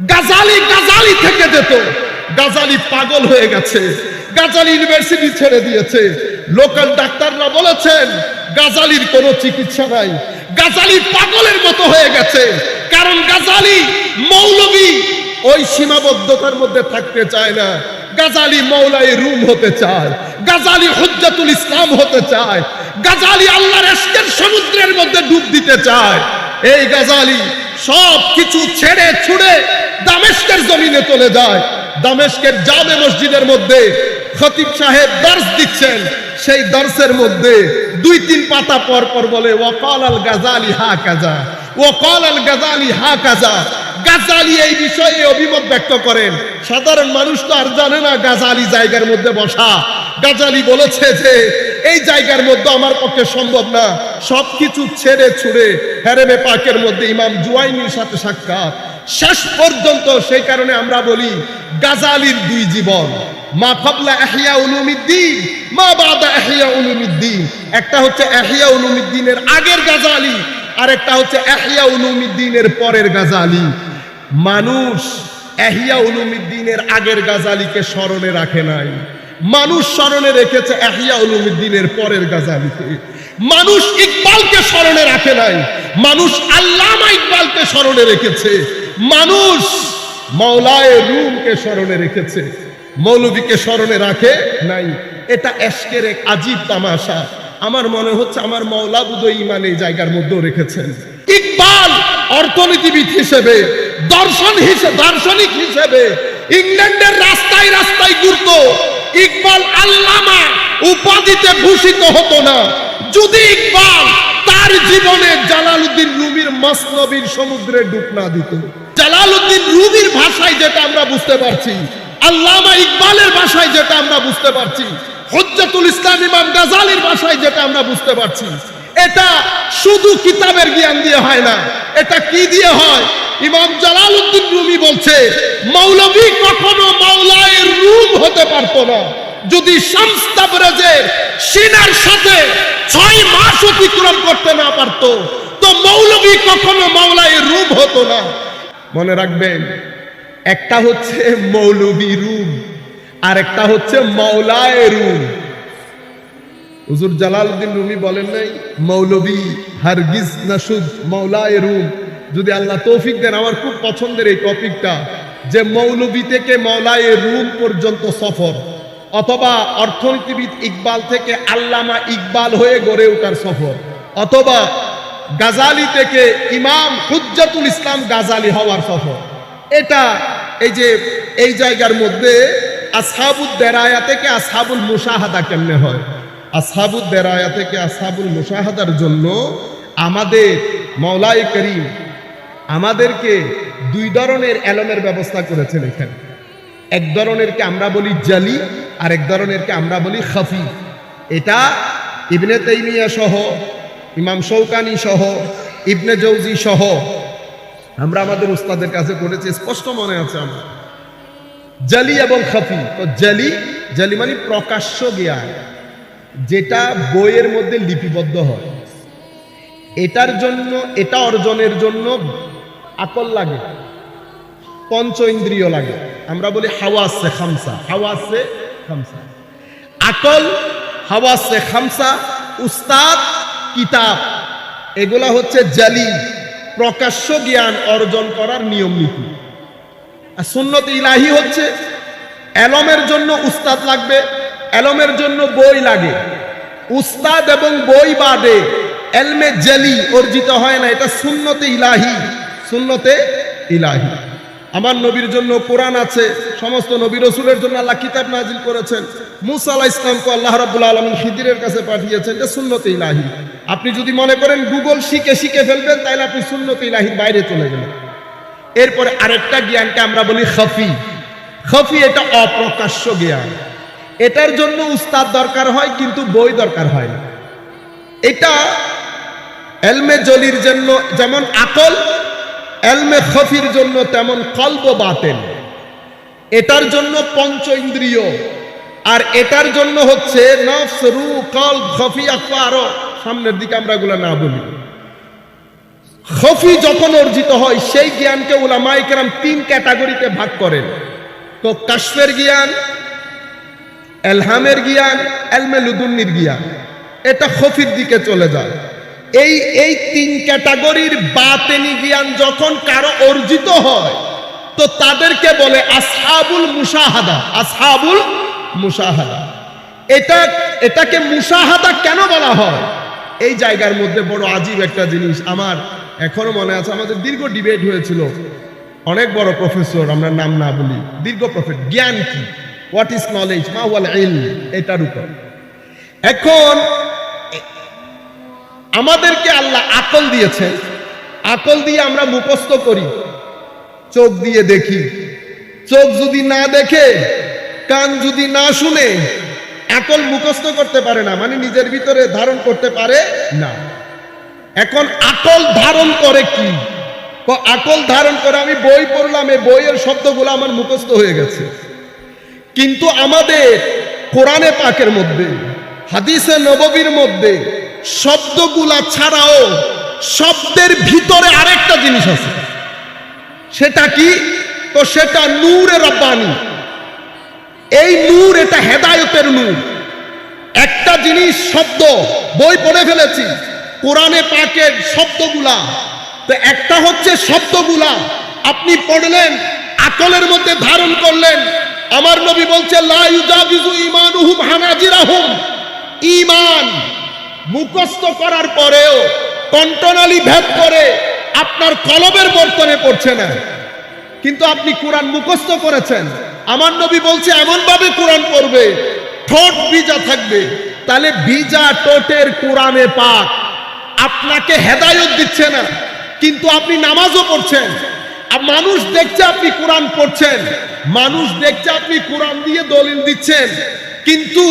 গাজালি গাজালি থেকে যেত। গাজালি পাগল হয়ে গেছে। গাজালি ইউনিভার্সিটি ছেড়ে দিয়েছে। লোকাল ডাক্তাররা বলেছেন, গাজালির কোনো চিকিৎসা নাই। গাজালি পাগলের মতো হয়ে গেছে। কারণ গাজালি মৌলবী ওই সীমাবদ্ধতার মধ্যে থাকতে চায় না। গাজালি মৌলাই রুম হতে চায়। গাজালি হুজ্জাতুল ইসলাম হতে চায়। গাজালি আল্লাহর এসকের সমুদ্রের মধ্যে ডুব দিতে চায়। এই গাজালি সব কিছু ছেড়ে ছুড়ে দামেস্কের জমিনে চলে যায়। দামেস্কের জামে মসজিদের মধ্যে খতিব সাহেব দর্শ দিচ্ছেন। সেই দর্শের মধ্যে দুই তিন পাতা পর পর বলে ও ওয়াকাল আল গাজালি হা কাজা ও ওয়াকাল আল গাজালি হা কাজা গাজালি এই বিষয়ে অভিমত ব্যক্ত করেন। সাধারণ মানুষ তো আর জানে না গাজালি জায়গার মধ্যে বসা। গাজালি বলেছে যে এই জায়গার মধ্যে আমার পক্ষে সম্ভব না। সবকিছু ছেড়ে ছুড়ে হেরেমে পাকের মধ্যে ইমাম জুয়াইনির সাথে সাক্ষাৎ। শেষ পর্যন্ত সেই কারণে আমরা বলি, গাজালির দুই জীবন। মা ফাবলা এহিয়া উলুমিদ্দিন, মা বাদা এহিয়া উলুমিদ্দিন। একটা হচ্ছে এহিয়া উলুমিদ্দিনের আগের গাজালি আর একটা হচ্ছে এহিয়া উলুমিদ্দিনের পরের গাজালি। মানুষ এহিয়া উলুমিদ্দিনের আগের গাজালিকে স্মরণে রাখে নাই। মানুষ স্মরণে রেখেছে এহিয়া উলুমিদ্দিনের পরের গাজালিকে। মানুষ ইকবালকে স্মরণে রাখে নাই। মানুষ আল্লামা ইকবালকে স্মরণে রেখেছে। মানুষ মৌলায় রুমকে স্মরণে রেখেছে। মৌলবীকে স্মরণে রাখে নাই। এটা এশকের এক আজীব তামাশা। আমার মনে হচ্ছে আমার মৌলা বুধ ইমান এই জায়গার মধ্যেও রেখেছেন। ইকবাল অর্থনীতিবিদ হিসেবে, দর্শন হিসেবে দার্শনিক হিসেবে, ইংল্যান্ডের রাস্তায় রাস্তায় ঘুরত। ইকবাল আল্লামা উপাধিতে ভূষিত হতো না। যদি ইকবাল তার জীবনে জালালউদ্দিন রুমির মাসনবীর সমুদ্রে ডুব না দিত। জালালউদ্দিন রুমির ভাষায় যেটা আমরা বুঝতে পারছি, আল্লামা ইকবালের ভাষায় যেটা আমরা বুঝতে পারছি, হজ্জাতুল ইসলাম ইমাম গাজালির ভাষায় যেটা আমরা বুঝতে পারছি এটা শুধু কিতাবের জ্ঞান দিয়ে হয় না, এটা কি দিয়ে হয়? ইমাম জালালউদ্দিন রুমি বলছে মৌলভী কখনো মাওলায়ের রূপ হতে পারতো না। যদি সিনার সাথে ছয় মাস অতিক্রম করতে না পারতো, তো মৌলভী কখনো মাওলায়ের রূপ হতো না। মনে রাখবেন, একটা হচ্ছে মৌলবী রুম আর একটা হচ্ছে মৌলায় রুম হুজুর জালালউদ্দিন রুমি বলেন নাই, মৌলবী, হারগিজ নাসুদ মৌলায় রুম, যদি আল্লাহ তৌফিক দেন, আমার খুব পছন্দের এই টপিকটা, যে মৌলবী থেকে মৌলায় রুম পর্যন্ত সফর, অথবা অর্থনীতিবিদ ইকবাল থেকে আল্লামা ইকবাল হয়ে গড়ে ওঠার সফর, অথবা গাজালি থেকে ইমাম হুজ্জাতুল ইসলাম গাজালি হওয়ার সফর। এটা এই যে, এই জায়গার মধ্যে আসহাবুদ দেরায়া থেকে আসহাবুল মুশাহাদা কেমনে হয়? আসহাবুদ দেরায়া থেকে আসহাবুল মুশাহাদার জন্য আমাদের মৌলাই করিম আমাদেরকে দুই ধরনের অ্যালমের ব্যবস্থা করেছেন এখানে। এক ধরনেরকে আমরা বলি জালি আর এক ধরনেরকে আমরা বলি খাফি। এটা ইবনে তাইমিয়া সহ, ইমাম শৌকানি সহ, ইবনে জৌজি সহ আমরা আমাদের উস্তাদের কাছে করেছি স্পষ্ট মনে আছে আমার। জালি এবং খাফি, তো জালি জালি মানে প্রকাশ্য জ্ঞান। যেটা বইয়ের মধ্যে লিপিবদ্ধ হয়। এটার জন্য, এটা অর্জনের জন্য আকল লাগে, পঞ্চ ইন্দ্রিয় লাগে। আমরা বলি হাওয়াসে খামসা হাওয়াসে খামসা। আকল হাওয়াসে খামসা, উস্তাদ কিতাব। এগুলা হচ্ছে জালি, প্রকাশ্য জ্ঞান অর্জন করার নিয়ম নীতি। আর সুন্নত ইলাহি হচ্ছে অ্যালমের জন্য উস্তাদ লাগবে এলমের জন্য বই লাগে। উস্তাদ এবং বই বাদে এলমে জেলি অর্জিত হয় না, এটা শূন্যতে ইলাহি শূন্যতে ইলাহি। আমার নবীর জন্য কোরআন আছে, সমস্ত নবী রসুলের জন্য আল্লাহ কিতাব নাজিল করেছেন। মুসা আলাহ ইসলামকে আল্লাহ রাবুল আলমিন খিদিরের কাছে পাঠিয়েছেন এটা শূন্যতে ইলাহি। আপনি যদি মনে করেন গুগল শিখে শিখে ফেলবেন তাহলে আপনি শূন্যতে ইলাহির বাইরে চলে গেলেন। এরপরে আরেকটা জ্ঞানকে আমরা বলি খফি। খফি এটা অপ্রকাশ্য জ্ঞান। এটার জন্য উস্তাদ দরকার হয়, কিন্তু বই দরকার হয় না। এটা এলমে জলির জন্য যেমন আকল, এলমে খফির জন্য তেমন কল্প বাতেন। এটার জন্য পঞ্চ ইন্দ্রিয়, আর এটার জন্য হচ্ছে নফস রু কল, খফি আকবা আরও। সামনের দিকে আমরা এগুলো না বলি। খফি যখন অর্জিত হয়, সেই জ্ঞানকে ওলামায়ে কেরাম তিন ক্যাটাগরিতে ভাগ করেন। তো কাশফের জ্ঞান এলহামের জ্ঞান এলমেলুদুন্নির জ্ঞান এটা খফির দিকে চলে যায়। এই এই তিন ক্যাটাগরির বাতেনি জ্ঞান যখন কারও অর্জিত হয়, তো তাদেরকে বলে আসহাবুল মুসাহাদা আসহাবুল মুসাহাদা এটা, এটাকে মুসাহাদা কেন বলা হয়? এই জায়গার মধ্যে বড় আজীব একটা জিনিস। আমার এখনও মনে আছে, আমাদের দীর্ঘ ডিবেট হয়েছিল। অনেক বড় প্রফেসর, আমরা নাম না বলি, দীর্ঘ প্রফেট জ্ঞান কি? হোয়াট ইজ নলেজ মা ওয়াল ইল এটার উপর। এখন, আমাদেরকে আল্লাহ আকল দিয়েছেন আকল দিয়ে আমরা মুখস্থ করি। চোখ দিয়ে দেখি। চোখ যদি না দেখে, কান যদি না শুনে, আকল মুখস্থ করতে পারে না মানে নিজের ভিতরে ধারণ করতে পারে না। এখন আকল ধারণ করে কি? আকল ধারণ করে আমি বই পড়লাম এই বইয়ের শব্দগুলো আমার মুখস্থ হয়ে গেছে। কিন্তু আমাদের কোরআনে পাকের মধ্যে, হাদিসে নববীর মধ্যে শব্দগুলা ছাড়াও শব্দের ভিতরে আরেকটা জিনিস আছে। সেটা কি? তো সেটা নূরে রব্বানি। এই নূর এটা হেদায়তের নূর। একটা জিনিস শব্দ, বই পড়ে ফেলেছি, কোরআনে পাকের শব্দগুলা। তো একটা হচ্ছে শব্দগুলা। আপনি পড়লেন, আকলের মধ্যে ধারণ করলেন আমার নবী বলছে ঈমান মুখস্থ করার পরেও কণ্ঠনালী ভেদ করে আপনার কলবের বর্তনে পড়ছে না। কিন্তু আপনি কোরআন মুখস্থ করেছেন। আমার নবী বলছে এমন ভাবে কোরআন পড়বে, ঠোঁট ভিজা থাকবে। তাহলে ভিজা টোটের কোরআনে পাক। আপনাকে হেদায়ত দিচ্ছে না। কিন্তু আপনি নামাজও পড়ছেন। আর মানুষ দেখছে আপনি কোরআন পড়ছেন। মানুষ দেখছে আপনি কোরআন দিয়ে দলিল দিচ্ছেন, কিন্তু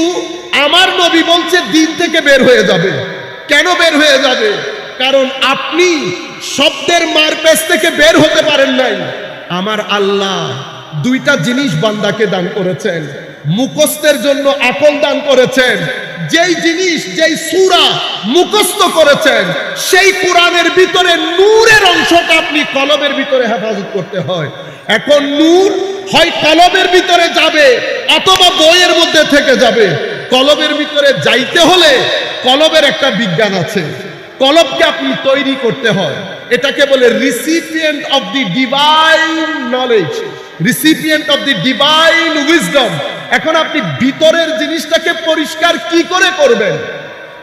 আমার নবী বলছে দিন থেকে বের হয়ে যাবে। কেন বের হয়ে যাবে? কারণ আপনি শব্দের মারপেস থেকে বের হতে পারেন নাই। আমার আল্লাহ দুইটা জিনিস বান্দাকে দান করেছেন, মুখস্থের জন্য আকল দান করেছেন। যেই জিনিস, যেই সুরা মুখস্থ করেছেন, সেই কোরআনের ভিতরে নূরের অংশটা আপনি কলমের ভিতরে হেফাজত করতে হয়। এখন নূর হয় কলমের ভিতরে যাবে অথবা বইয়ের মধ্যে থেকে যাবে। কলমের ভিতরে যাইতে হলে কলমের একটা বিজ্ঞান আছে। কলবকে আপনি তৈরি করতে হয়। এটাকে বলে recipient of the divine knowledge recipient of the divine wisdom এখন আপনি ভিতরের জিনিসটাকে পরিষ্কার কি করে করবেন?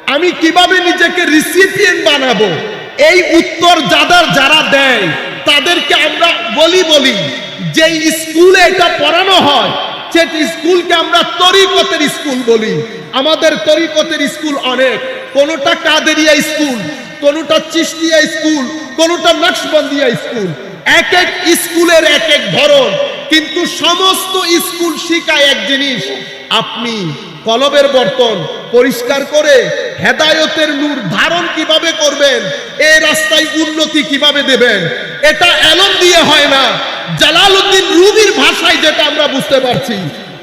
আমি কীভাবে নিজেকে রিসিপিয়েন্ট বানাবো? এই উত্তর যাদের যারা দেয়, তাদেরকে আমরা বলি বলি যে স্কুলে এটা পড়ানো হয় সে স্কুলকে আমরা তরিকতের স্কুল বলি। আমাদের তরিকতের স্কুল অনেক। কোনোটা কাদেরিয়া স্কুল, কোনোটা চিস্তিয়া স্কুল, কোনোটা নকশবন্দিয়া স্কুল। এক এক স্কুলের এক এক ধরন, কিন্তু সমস্ত স্কুল শিখায় এক জিনিস, আপনি কলবের বর্তন পরিষ্কার করে হেদায়তের নূর ধারণ কীভাবে করবেন, এ রাস্তায় উন্নতি কীভাবে দেবেন, এটা এলম দিয়ে হয় না। জালালউদ্দিন রুবির ভাষায় যেটা আমরা বুঝতে পারছি,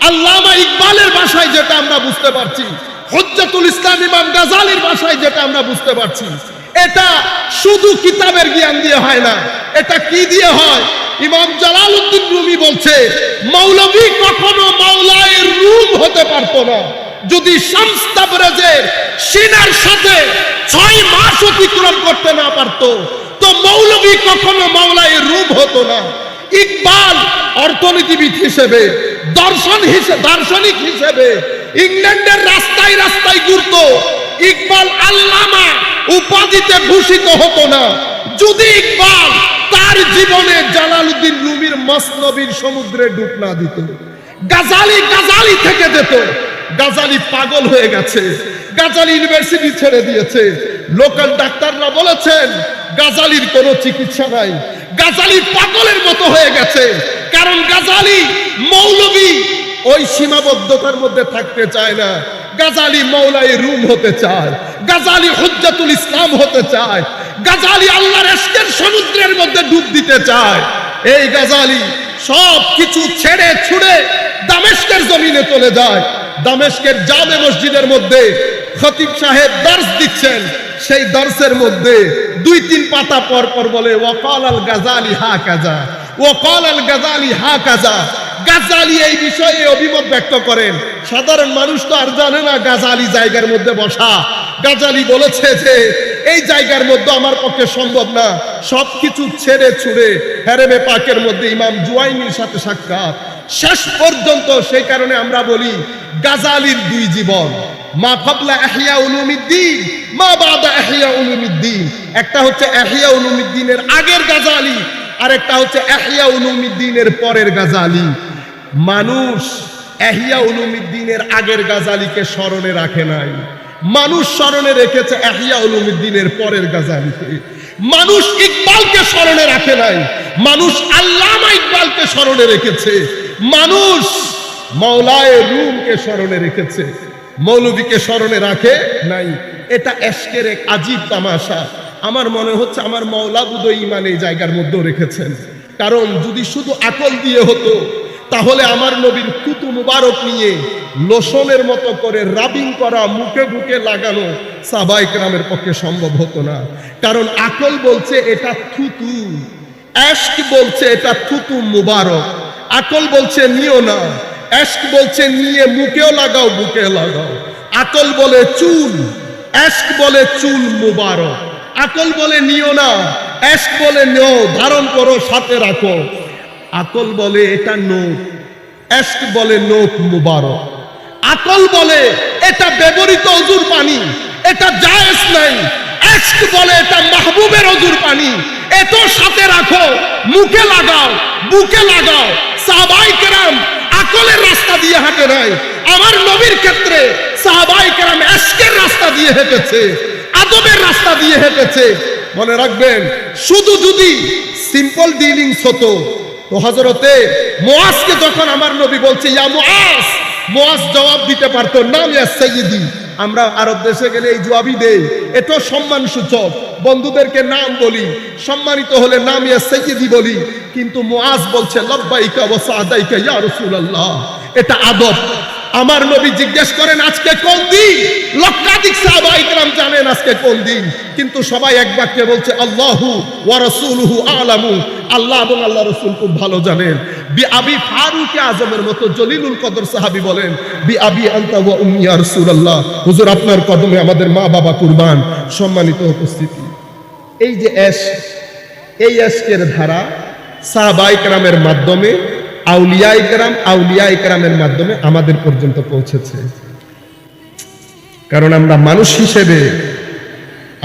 আল্লামা ইকবালের ভাষায় যেটা আমরা বুঝতে পারছি, হজ্জাতুল ইসলাম ইমাম গাজালির ভাষায় যেটা আমরা বুঝতে পারছি। এটা শুধু কিতাবের জ্ঞান দিয়ে হয় না, এটা কি দিয়ে হয়? ইমাম জালালউদ্দিন রুমি বলছে মৌলভী কখনো মাওলায়ের রুম হতে পারতো না। যদি শামস তাবরেজের সিনার সাথে ছয় মাস অতিক্রম করতে না পারতো, তো মৌলভী কখনো মাওলায়ের রূপ হতো না। ইকবাল অর্থনীতিবিদ হিসেবে, দর্শন হিসেবে দার্শনিক হিসেবে, ইংল্যান্ডের রাস্তায় রাস্তায় ঘুরত, ইকবাল আল্লামা উপাধিতে ভূষিত হতো না। যদি ইকবাল তার জীবনে জালালউদ্দিন রুমির মসনবীর সমুদ্রে ডুব না দিত, গাজালি গাজালি থেকে যেত গাজালি পাগল হয়ে গেছে, গাজালি ইউনিভার্সিটি ছেড়ে দিয়েছে। লোকাল ডাক্তাররা বলেছেন, গাজালির কোনো চিকিৎসা নাই। গাজালি পাগলের মতো হয়ে গেছে, কারণ গাজালি মৌলবী ওই সীমাবদ্ধতার মধ্যে থাকতে চায় না। গাজালি মৌলাই রুম হতে চায়, গাজালি হুজ্জাতুল ইসলাম হতে চায়, গাজালি আল্লাহর এসকের সমুদ্রের মধ্যে ডুব দিতে চায়। এই গাজালি সব কিছু ছেড়ে ছুড়ে দামেস্কের জমিনে চলে যায়। দামেস্কের জামে মসজিদের মধ্যে খতিব সাহেব দর্শ দিচ্ছেন। সেই দর্শের মধ্যে দুই তিন পাতা পর পর বলে, ওয়াকাল আল গাজালি হা কাজা ওয়াকাল আল গাজালি হা কাজা গাজালি এই বিষয়ে অভিমত ব্যক্ত করেন। সাধারণ মানুষ তো আর জানে না গাজালি জায়গার মধ্যে বসা। গাজালি বলেছে যে, এই জায়গার মধ্যে আমার পক্ষে সম্ভব না। সবকিছু ছেড়ে ছুড়ে হেরেমে পাকের মধ্যে ইমাম জুয়াইনির সাথে সাক্ষাৎ। শেষ পর্যন্ত সেই কারণে আমরা বলি গাজালির দুই জীবন। মা কাবলা এহিয়া উলুমিদ্দিন, মা বাদা এহিয়া উলুমিদ্দিন। একটা হচ্ছে এহিয়া উলুমিদ্দিনের আগের গাজালি আর একটা হচ্ছে এহিয়া উলুমিদ্দিনের পরের গাজালি। মানুষ এহিয়া উলুমিদ্দিনের আগের গাজালিকে স্মরণে রাখে নাই। মানুষ স্মরণে রেখেছে এহিয়া উলুমিদ্দিনের পরের গাজালিকে। মানুষ ইকবালকে স্মরণে রাখে নাই। মানুষ আল্লামা ইকবালকে স্মরণে রেখেছে। মানুষ মৌলায় রুমকে স্মরণে রেখেছে। মৌলবীকে স্মরণে রাখে নাই। এটা এশকের এক আজীব তামাশা। আমার মনে হচ্ছে আমার মৌলা বুধ ইমান এই জায়গার মধ্যেও রেখেছেন। কারণ যদি শুধু আকল দিয়ে হতো, তাহলে আমার নবীর কুতু মুবারক নিয়ে লোশনের মতো করে রাবিং করা, মুখে বুকে লাগানো সাবাইক রামের পক্ষে সম্ভব হতো না। কারণ আকল বলছে এটা থুতু অ্যাশক বলছে এটা থুতু মুবারক। আকল বলছে নিও না। অ্যাশক বলছে, নিয়ে মুখেও লাগাও বুকে লাগাও। আকল বলে, চুল। অ্যাশক বলে, চুল মুবারক। আকল বলে, নিও না। অ্যাশক বলে, নেও, ধারণ করো, সাথে রাখো। আকল বলে, এটা নোট। এস্ক বলে, নোট মুবারক। আকল বলে, এটা ব্যবহৃত অজুর পানি। এটা জায়েজ নাই। এস্ক বলে, এটা মাহবুবের অজুর পানি। এত সাথে রাখো, মুখে লাগাও, বুকে লাগাও। রাস্তা দিয়ে নাই। আমার নবীর ক্ষেত্রে সাহাবাই কেরাম এস্কের রাস্তা দিয়ে হেঁটেছে, আদবের রাস্তা দিয়ে হেঁটেছে। মনে রাখবেন, শুধু যদি সিম্পল ডিলিংস হতো মোয়াজকে যখন আমার নবী বলছে, ইয়া মোয়াজ মোয়াজ জবাব দিতে পারতো, নাম আমরা আরব দেশে গেলে এই জবাবই দেই। সম্মান সূচক বন্ধুদেরকে নাম বলি, সম্মানিত হলে নাম ইয়া বলি। কিন্তু মোয়াজ বলছে, লব্বাইকা ওয়া সাদাইকা ইয়া রাসূলুল্লাহ। এটা আদব। আমার নবী জিজ্ঞেস করেন, আজকে কোন দিন? লক্ষাধিক সাহাবা ইকরাম জানেন আজকে কোন দিন। কিন্তু সবাই এক বাক্যে বলছে, আল্লাহু ওয়া রাসূলুহু আলামু। আল্লাহ এবং আল্লাহ রসুল খুব ভালো জানেন। বি আবি ফারুক আজমের মতো জলিলুল কদর সাহাবী বলেন, বি আবি আনতা ওয়া উম্মি ইয়া রাসূলুল্লাহ। হুজুর, আপনার কদমে আমাদের মা বাবা কুরবান। সম্মানিত উপস্থিতি। এই যে এশ এই এশকের ধারা সাহাবা ইকরামের মাধ্যমে আউলিয়া ইকরাম আউলিয়া ইকরামের মাধ্যমে আমাদের পর্যন্ত পৌঁছেছে। কারণ আমরা মানুষ হিসেবে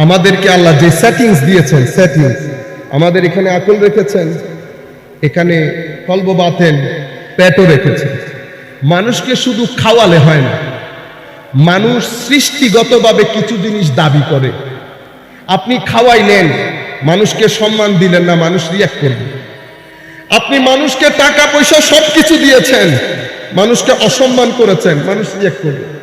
আমাদেরকে আল্লাহ যে সেটিংস দিয়েছেন সেটিংস আমাদের এখানে আকল রেখেছেন, এখানে কলব বাতেন পেটও রেখেছেন মানুষকে শুধু খাওয়ালে হয় না, মানুষ সৃষ্টিগতভাবে কিছু জিনিস দাবি করে। আপনি খাওয়াইলেন, মানুষকে সম্মান দিলেন না, মানুষ রিয়াক্ট করবে আপনি মানুষকে টাকা, পয়সা সব কিছু দিয়েছেন। মানুষকে অসম্মান করেছেন। মানুষ রিয়াক্ট করবে।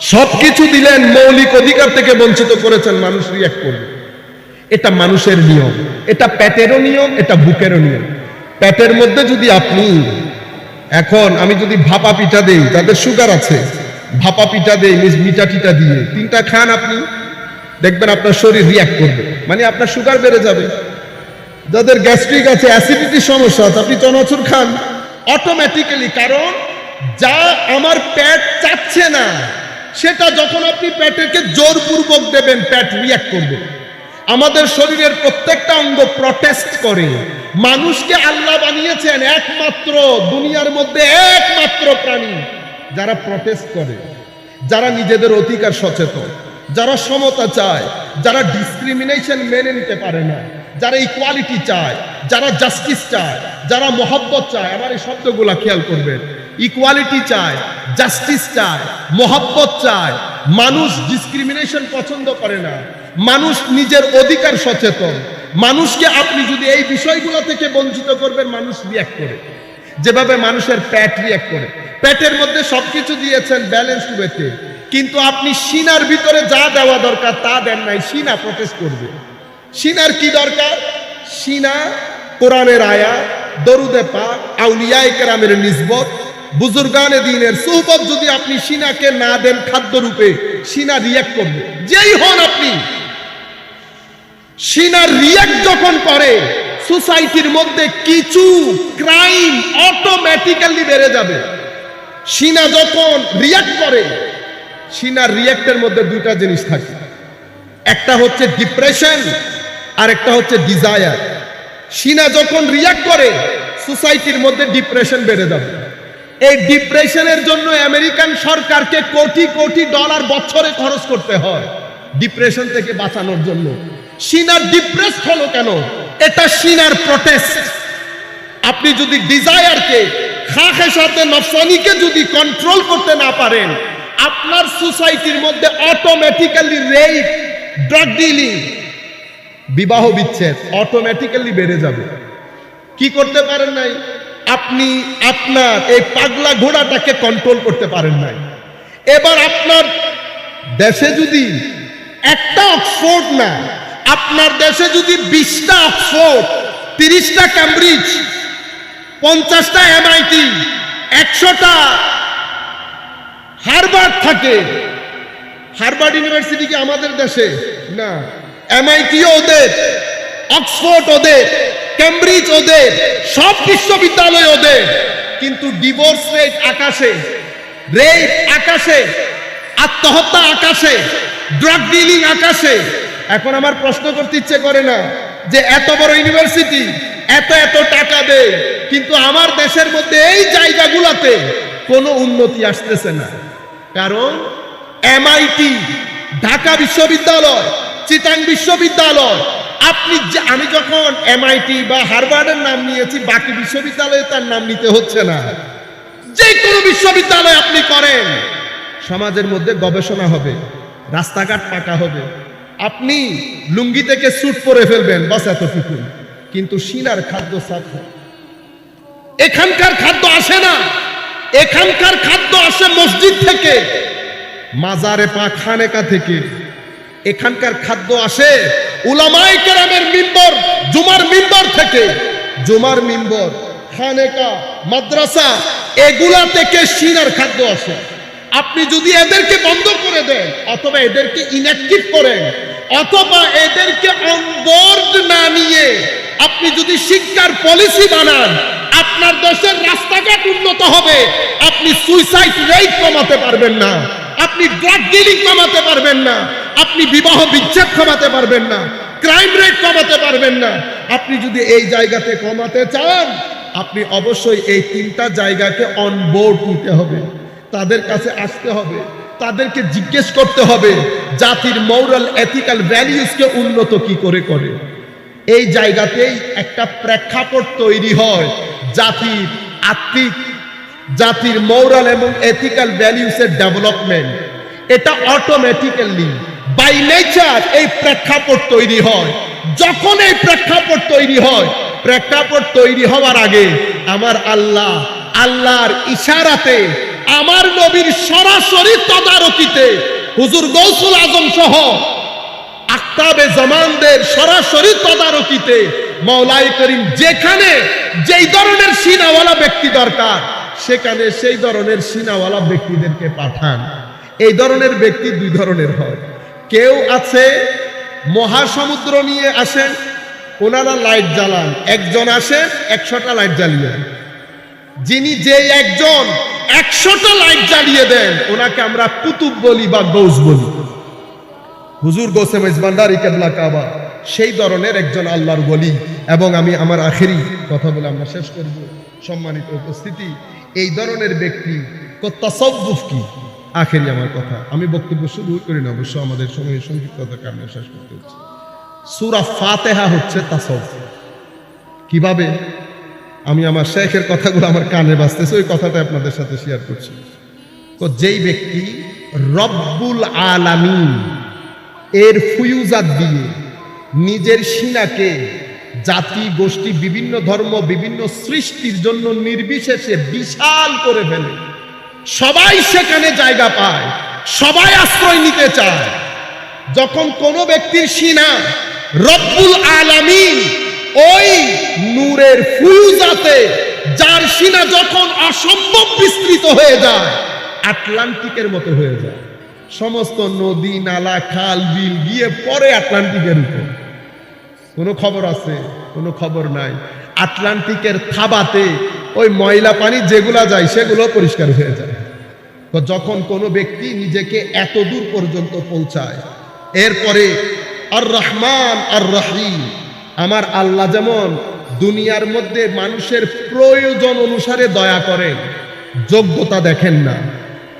সব কিছু দিলেন, মৌলিক অধিকার থেকে বঞ্চিত করেছেন। মানুষ রিয়াক্ট করবে। এটা মানুষের নিয়ম। এটা পেটেরও নিয়ম, এটা বুকেরও নিয়ম। পেটের মধ্যে যদি আপনি, এখন আমি যদি ভাপা পিঠা দেই, তাদের সুগার আছে। ভাপা পিঠা দেই মিঠা টিটা দিয়ে। তিনটা খান আপনি, দেখবেন আপনার শরীর রিয়াক্ট করবে। মানে আপনার সুগার বেড়ে যাবে। যাদের গ্যাস্ট্রিক আছে, অ্যাসিডিটির সমস্যা আপনি চনাচুর খান। অটোমেটিক্যালি কারণ যা আমার প্যাট চাচ্ছে না, সেটা যখন আপনি পেটেকে জোরপূর্বক দেবেন পেট রিয়াক্ট করবে। আমাদের শরীরের প্রত্যেকটা অঙ্গ প্রটেস্ট করে। মানুষকে আল্লাহ বানিয়েছেন একমাত্র, দুনিয়ার মধ্যে একমাত্র প্রাণী। যারা প্রটেস্ট করে, যারা নিজেদের অধিকার সচেতন, যারা সমতা চায়, যারা ডিসক্রিমিনেশন মেনে নিতে পারে না। যারা ইকুয়ালিটি চায়, যারা জাস্টিস চায়, যারা মহব্বত চায়, আমার এই শব্দগুলা খেয়াল করবেন। ইকুয়ালিটি চায় জাস্টিস চায়, মহব্বত চায়, মানুষ ডিসক্রিমিনেশন পছন্দ করে না। মানুষ নিজের অধিকার সচেতন। মানুষকে আপনি যদি এই বিষয়গুলো থেকে বঞ্চিত করবেন, মানুষ রিয়াক্ট করে। যেভাবে মানুষের প্যাট রিয়াক্ট করে। প্যাটের মধ্যে সবকিছু দিয়েছেন ব্যালেন্স ওয়েতে কিন্তু আপনি সিনার ভিতরে যা দেওয়া দরকার তা দেন নাই, সিনা প্রটেস্ট করবে। সিনার কি দরকার? সিনা, কোরআনের আয়া, দরুদে পাক, আউলিয়ায়ে কেরামের নিসবত, বুজুর্গানে দিনের সুহবত যদি আপনি সিনাকে না দেন খাদ্য রূপে সিনা রিয়াক্ট করবে। যেই হন আপনি। সিনা রিয়াক্ট যখন করে, সোসাইটির মধ্যে কিছু ক্রাইম অটোমেটিক্যালি বেড়ে যাবে। সিনা যখন রিয়াক্ট করে, সিনার রিয়াক্টের মধ্যে দুইটা জিনিস থাকে। একটা হচ্ছে ডিপ্রেশন আর একটা হচ্ছে ডিজায়ার সিনা যখন রিয়াক্ট করে সোসাইটির মধ্যে ডিপ্রেশন বেড়ে যাবে। এই ডিপ্রেশনের জন্য আমেরিকান সরকারকে কোটি কোটি ডলার বছরে খরচ করতে হয় ডিপ্রেশন থেকে বাঁচানোর জন্য। সিনার ডিপ্রেসড হলো কেন? এটা সিনার প্রটেস্ট আপনি যদি ডিজায়ারকে খাখের সাথে নফসানিকে যদি কন্ট্রোল করতে না পারেন, আপনার সোসাইটির মধ্যে অটোমেটিক্যালি রেপ ড্রাগ ডিলিং বিবাহ বিচ্ছেদ অটোমেটিক্যালি বেড়ে যাবে। কি করতে পারেন নাই? আপনি আপনার এই পাগলা ঘোড়াটাকে কন্ট্রোল করতে পারেন নাই। এবার আপনার দেশে যদি একটা অক্সফোর্ড না, আপনার দেশে যদি বিশটা অক্সফোর্ড, তিরিশটা ক্যামব্রিজ পঞ্চাশটা এমআইটি একশোটা হারবার্ড থাকে হারবার্ড ইউনিভার্সিটি কি আমাদের দেশে? না। এমআইটি ওদের অক্সফোর্ড ওদের ক্যামব্রিজ ওদের, সব বিশ্ববিদ্যালয় ওদের। কিন্তু ডিভোর্স রেট আকাশে রেট আকাশে, আত্মহত্যা আকাশে ড্রাগ ডিলিং আকাশে। এখন আমার প্রশ্ন করতে ইচ্ছে করে না যে এত বড় ইউনিভার্সিটি এত এত টাকা দেয়, কিন্তু আমার দেশের মধ্যে এই জায়গাগুলোতে কোনো উন্নতি আসতেছে না। কারণ এমআইটি ঢাকা বিশ্ববিদ্যালয় চিটাং বিশ্ববিদ্যালয়। আপনি আমি যখন এমআইটি বা হারভার্ডের নাম নিয়েছি, বাকি বিশ্ববিদ্যালয়ে তার নাম নিতে হচ্ছে না। যে কোনো বিশ্ববিদ্যালয় আপনি করেন। সমাজের মধ্যে গবেষণা হবে, রাস্তাঘাট পাকা হবে। আপনি লুঙ্গি থেকে স্যুট পরে ফেলবেন, বাস এতটুকু। কিন্তু সিনার খাদ্য হয়। এখানকার খাদ্য আসে না। এখানকার খাদ্য আসে মসজিদ থেকে, মাজারে পা খানেকা থেকে। এখানকার খাদ্য আসে উলামায়ে কেরামের মিম্বর, জুমার মিম্বর থেকে। জুমার মিম্বর, খানেকা, মাদ্রাসা, এগুলা থেকে সিনার খাদ্য আসে। আপনি যদি এদেরকে বন্ধ করে দেন, অথবা এদেরকে ইনঅ্যাক্টিভ করেন, অথবা এদেরকে অনবোর্ড না নিয়ে আপনি যদি শিক্ষার পলিসি বানান, আপনার দেশের রাস্তাঘাট উন্নত হবে, আপনি সুইসাইড রেট কমাতে পারবেন না, আপনি ড্রাগ ডিলিং কমাতে পারবেন না। আপনি বিবাহ বিচ্ছেদ কমাতে পারবেন না ক্রাইম রেট কমাতে পারবেন না। আপনি যদি এই জায়গাতে কমাতে চান, আপনি অবশ্যই এই তিনটা জায়গাকে অন বোর্ড নিতে হবে। তাদের কাছে আসতে হবে, তাদেরকে জিজ্ঞেস করতে হবে, জাতির মৌরাল এথিক্যাল ভ্যালিউসকে উন্নত কি করে করে। এই জায়গাতেই একটা প্রেক্ষাপট তৈরি হয় জাতির আত্মিক, জাতির মৌরাল এবং এথিক্যাল ভ্যালিউসের ডেভেলপমেন্ট এটা অটোমেটিক্যালি বাই নেচার এই প্রেক্ষাপট তৈরি হয়। যখন এই প্রেক্ষাপট তৈরি হয়, প্রেক্ষাপট তৈরি হওয়ার আগে আমার আল্লাহ, আল্লাহর ইশারাতে, আমার নবীর সরাসরি তদারকিতে হুজুর গৌসুল আজম সহ আক্তাবে জামানদের সরাসরি তদারকিতে মৌলাই করিম যেখানে যেই ধরনের সিনাওয়ালা ব্যক্তি দরকার, সেখানে সেই ধরনের সিনাওয়ালা ব্যক্তিদেরকে পাঠান। এই ধরনের ব্যক্তি দুই ধরনের হয়। কেউ আছে, মহাসমুদ্র নিয়ে আসেন, ওনারা লাইট জ্বালান। একজন আসেন একশোটা লাইট জ্বালিয়ে। যিনি যে একজন, একশোটা লাইট জ্বালিয়ে দেন, ওনাকে আমরা কুতুব বলি বা গৌস বলি। হুজুর গোসেম ইসবান্ডারি কেবলা কাবা, সেই ধরনের একজন আল্লাহর বলি। এবং আমি আমার আখেরি কথা বলে আমরা শেষ করব। সম্মানিত উপস্থিতি, এই ধরনের ব্যক্তি তাসব্বুফ কি? আখেরি আমার কথা। আমি বক্তব্য শুরু করি না, অবশ্য আমাদের সময় সংক্ষিপ্ততার কারণে শেষ করতে হচ্ছে। সুরা ফাতেহা হচ্ছে তাসব্বুফ কীভাবে? আমি আমার শেখের কথাগুলো আমার কানে বাজতেছে, ওই কথাটা আপনাদের সাথে শেয়ার করছি। তো যেই ব্যক্তি রব্বুল আলামিন এর ফুয়ুজাত দিয়ে নিজের সিনাকে, জাতি, গোষ্ঠী, বিভিন্ন ধর্ম, বিভিন্ন সৃষ্টির জন্য নির্বিশেষে বিশাল করে ফেলে সবাই সেখানে জায়গা পায়, সবাই আশ্রয় নিতে চায়। যখন কোনো ব্যক্তির সিনা রব্বুল আলামিন ওই নূরের ফুয়ুজাতে যার সিনা যখন অসম্ভব বিস্তৃত হয়ে যায়, আটলান্টিকের মতো হয়ে যায়। সমস্ত নদী, নালা, খাল, বিল গিয়ে পরে আটলান্টিকের উপর। কোনো খবর আছে? কোনো খবর নাই। আটলান্টিকের থাবাতে ওই ময়লা পানি যেগুলা যায়, সেগুলো পরিষ্কার হয়ে যায়। তো যখন কোনো ব্যক্তি নিজেকে এত দূর পর্যন্ত পৌঁছায়, এরপরে আর রহমান আর রহিম আমার আল্লাহ যেমন দুনিয়ার মধ্যে মানুষের প্রয়োজন অনুসারে দয়া করেন, যোগ্যতা দেখেন না।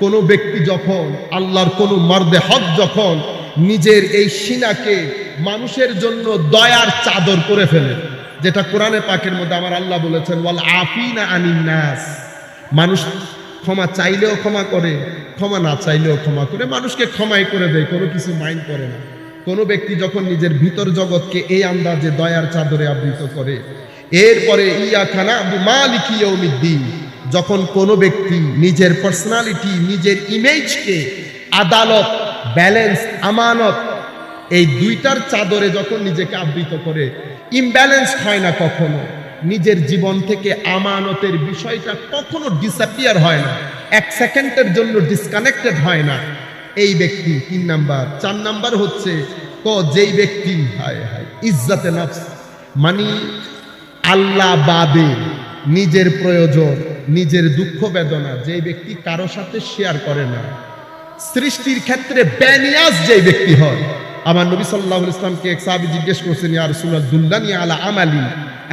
কোনো ব্যক্তি যখন আল্লাহর কোনো মর্দে হক যখন নিজের এই সিনাকে মানুষের জন্য দয়ার চাদর করে ফেলে যেটা কোরআনে পাকের মধ্যে আমার আল্লাহ বলেছেন, ওয়াল আফিনা আনিন নাস। মানুষ ক্ষমা চাইলেও ক্ষমা করে, ক্ষমা না চাইলেও ক্ষমা করে। মানুষকে ক্ষমাই করে দেয়, কোনো কিছু মাইন্ড করে না। কোনো ব্যক্তি যখন নিজের ভিতর জগৎকে এই আন্দাজে দয়ার চাদরে আবৃত করে, এরপরে ইয়া খানা মালিক ইয়ৌমিদ্দিন যখন কোনো ব্যক্তি নিজের পার্সোনালিটি নিজের ইমেজকে আদালত ব্যালেন্স আমানত এই দুইটার চাদরে যখন নিজেকে আবৃত করে ইমব্যালেন্স হয় না কখনো। নিজের জীবন থেকে আমানতের বিষয়টা কখনো ডিসঅ্যাপিয়ার হয় না। এক সেকেন্ডের জন্য ডিসকানেক্টেড হয় না। এই ব্যক্তি তিন নাম্বার। চার নাম্বার হচ্ছে, ক, যেই ব্যক্তি, হায় হায়, ইজ্জাতে নফস। মানে আল্লাহ বাদে নিজের প্রয়োজন, নিজের দুঃখ বেদনা যে ব্যক্তি কারও সাথে শেয়ার করে না। সৃষ্টির ক্ষেত্রে ব্যানিয়াস যে ব্যক্তি হয় আমার নবী সাল্লাহ ইসলামকে এক সাহাবি জিজ্ঞেস করছেন, ইয়া রসুল্লাহ দুল্লানি আলা আমালি?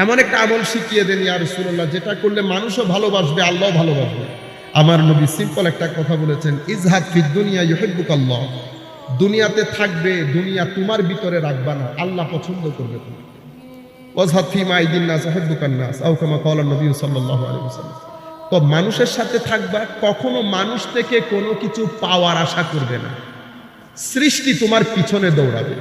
এমন একটা আমল শিখিয়ে দেন, ইয়া রসুল্লাহ যেটা করলে মানুষও ভালোবাসবে আল্লাহ ভালোবাসবে। আমার নবী সিম্পল একটা কথা বলেছেন, ইজহাদ ফিদ দুনিয়া ইউহিব্বুক আল্লাহ দুনিয়াতে থাকবে, দুনিয়া তোমার ভিতরে রাখবা না, আল্লাহ পছন্দ করবে তুমি ওয়াজহাদ ফি মাইদিন নাস, ইউহিব্বুকান নাস, আও কামা নবী আলাইহি তো মানুষের সাথে থাকবা, কখনো মানুষ থেকে কোনো কিছু পাওয়ার আশা করবে না। সৃষ্টি তোমার পিছনে দৌড়াবে।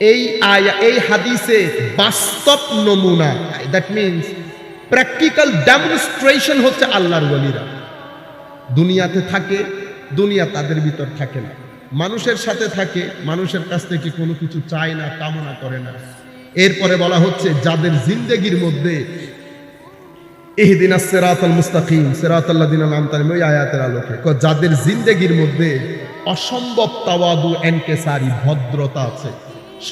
এই আয়া, এই হাদিসে বাস্তব নমুনা দ্যাট মিনস প্র্যাকটিক্যাল ডেমনস্ট্রেশন হচ্ছে আল্লাহর ওলিরা। দুনিয়াতে থাকে, দুনিয়া তাদের ভিতর থাকে না। মানুষের সাথে থাকে, মানুষের কাছ থেকে কোনো কিছু চায় না, কামনা করে না। এরপরে বলা হচ্ছে, যাদের জিন্দেগির মধ্যে ইহদিনা সেরাতাল মুস্তাকিম সেরাত সেরাতাল্লাদিন আমতালিম ওই আয়াতের আলোকে, যাদের জিন্দেগির মধ্যে অসম্ভব তাওয়াদু এনকেসারি ভদ্রতা আছে।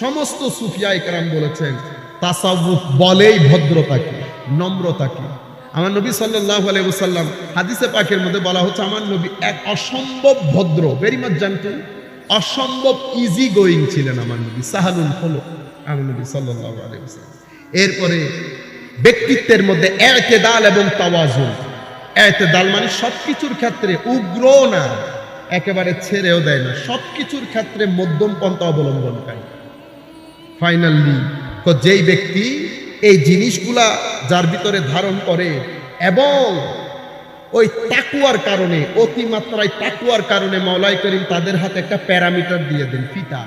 সমস্ত সুফিয়া একরাম বলেছেন, তাসাউফ বলেই ভদ্রতা কি, নম্রতা কি। আমার নবী সাল্লাল্লাহু আলাইহি ওয়াসাল্লাম হাদিসে পাকের মধ্যে বলা হচ্ছে, আমার নবী এক অসম্ভব ভদ্র ভেরি মাচ জানতেন অসম্ভব ইজি গোয়িং ছিলেন আমার নবী, সাহালুল হলো আমার নবী সাল্লাল্লাহু আলাইহি ওয়াসাল্লাম। এরপরে ব্যক্তিত্বের মধ্যে এতেদাল এবং তাওয়াজুন এতেদাল মানে সবকিছুর ক্ষেত্রে উগ্র না একেবারে ছেড়েও দেয় না। সব কিছুর ক্ষেত্রে মধ্যম পন্থা অবলম্বনকারী। ফাইনালি তো যেই ব্যক্তি এই জিনিসগুলা যার ভিতরে ধারণ করে এবং ওই তাকুয়ার কারণে, অতিমাত্রায় তাকুয়ার কারণে মৌলাই করিম তাদের হাতে একটা প্যারামিটার দিয়ে দেন, ফিতা।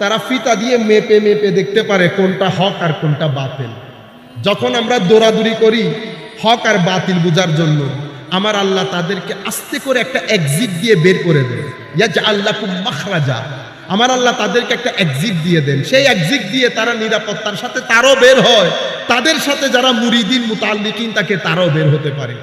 তারা ফিতা দিয়ে মেপে মেপে দেখতে পারে কোনটা হক আর কোনটা বাতিল। যখন আমরা দৌড়াদৌড়ি করি, হক আর বাতিল বুঝার জন্য আমার আল্লাহ তাদেরকে আস্তে করে একটা এক্সিট দিয়ে বের করে দেন। ইয়া যে আল্লাহ মাখরাজা। আমার আল্লাহ তাদেরকে একটা এক্সিট দিয়ে দেন। সেই এক্সিট দিয়ে তারা নিরাপত্তার সাথে তারও বের হয়। তাদের সাথে যারা মুরিদিন মুতাল্লিকিন তাকে তারও বের হতে পারে।